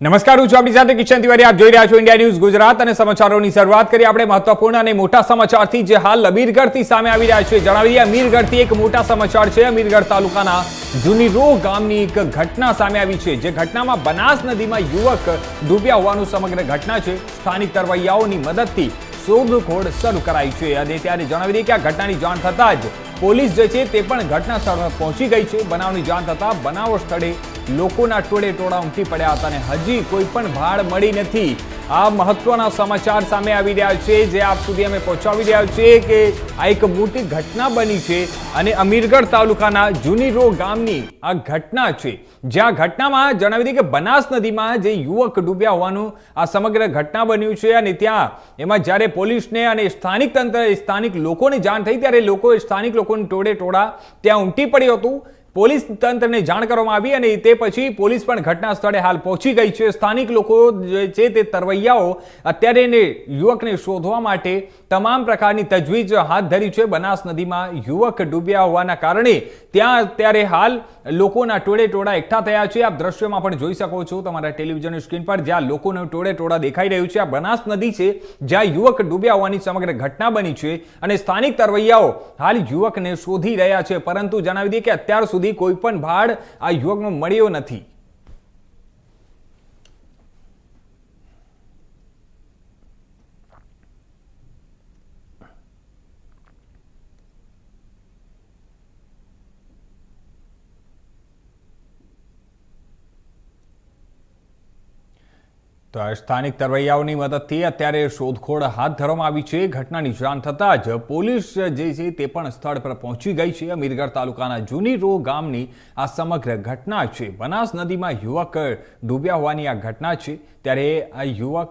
નમસ્કાર, હું છું આપણી સાથે કિશન તિવારી. આપ જોઈ રહ્યા છો ઇન્ડિયા ન્યૂઝ ગુજરાત અને સમાચારોની શરૂઆત કરી આપણે મહત્વપૂર્ણ અને મોટા સમાચારથી, જે હાલ અમીરગઢથી સામે આવી રહ્યા છે. જણાવી દઈએ, અમીરગઢથી એક મોટા સમાચાર છે. અમીરગઢ તાલુકાના જૂની રો ગામની એક ઘટના સામે આવી છે, જે ઘટનામાં બનાસ નદીમાં યુવક ડૂબ્યા હોવાનું સમગ્ર ઘટના છે. સ્થાનિક તરવૈયાઓની મદદથી શોધખોળ શરૂ કરાઈ છે અને ત્યારે જણાવી દઈએ કે આ ઘટનાની જાણ થતાં જ પોલીસ જે છે તે પણ ઘટના સ્થળમાં પહોંચી ગઈ છે. બનાવની જાણ થતાં બનાવ સ્થળે લોકોના ટોળે ટોળા ઉમટી પડ્યા હતા અને હજી કોઈ પણ ભાડ મળી નથી. આ મહત્વના સમાચાર સામે આવી રહ્યા છે, જે આપ સુધી અમે પહોંચાડી રહ્યા છીએ કે આ એક મોટી ઘટના બની છે અને અમીરગઢ તાલુકાના જૂનીરો ગામની આ ઘટના છે. જ્યાં ઘટનામાં જણાવી દઈએ કે બનાસ નદીમાં જે યુવક ડૂબ્યા હોવાનું આ સમગ્ર ઘટના બન્યું છે અને ત્યાં એમાં જ્યારે પોલીસને અને સ્થાનિક તંત્ર સ્થાનિક લોકોને જાણ થઈ, ત્યારે લોકો સ્થાનિક લોકોની ટોળે ટોળા ત્યાં ઉમટી પડ્યું હતું. પોલીસ તંત્રને જાણ કરવામાં આવી અને તે પછી પોલીસ પણ ઘટના સ્થળે હાલ પહોંચી ગઈ છે. સ્થાનિક લોકો જે છે તે તરવૈયાઓ અત્યારે એને યુવકને શોધવા માટે તમામ પ્રકારની તજવીજ હાથ ધરી છે. બનાસ નદીમાં યુવક ડૂબ્યા હોવાના કારણે ત્યાં અત્યારે હાલ લોકોના ટોળે ટોળા એકઠા થયા છે. આપ દ્રશ્યમાં પણ જોઈ શકો છો તમારા ટેલિવિઝન સ્ક્રીન પર જ્યાં લોકોનો ટોળે ટોળા દેખાઈ રહ્યું છે. આ બનાસ નદી છે જ્યાં યુવક ડૂબ્યા હોવાની સમગ્ર ઘટના બની છે અને સ્થાનિક તરવૈયાઓ હાલ યુવકને શોધી રહ્યા છે. પરંતુ જણાવી દઈએ કે અત્યાર સુધી કોઈ પણ ભાડ આ યુવકનો મળ્યો નથી. તો સ્થાનિક તરવૈયાઓની મદદથી અત્યારે શોધખોળ હાથ ધરવામાં આવી છે. ઘટનાની જાણ થતાં જ પોલીસ જે છે તે પણ સ્થળ પર પહોંચી ગઈ છે. અમીરગઢ તાલુકાના જૂની રો ગામની આ સમગ્ર ઘટના છે. બનાસ નદીમાં યુવક ડૂબ્યા હોવાની આ ઘટના છે. ત્યારે આ યુવક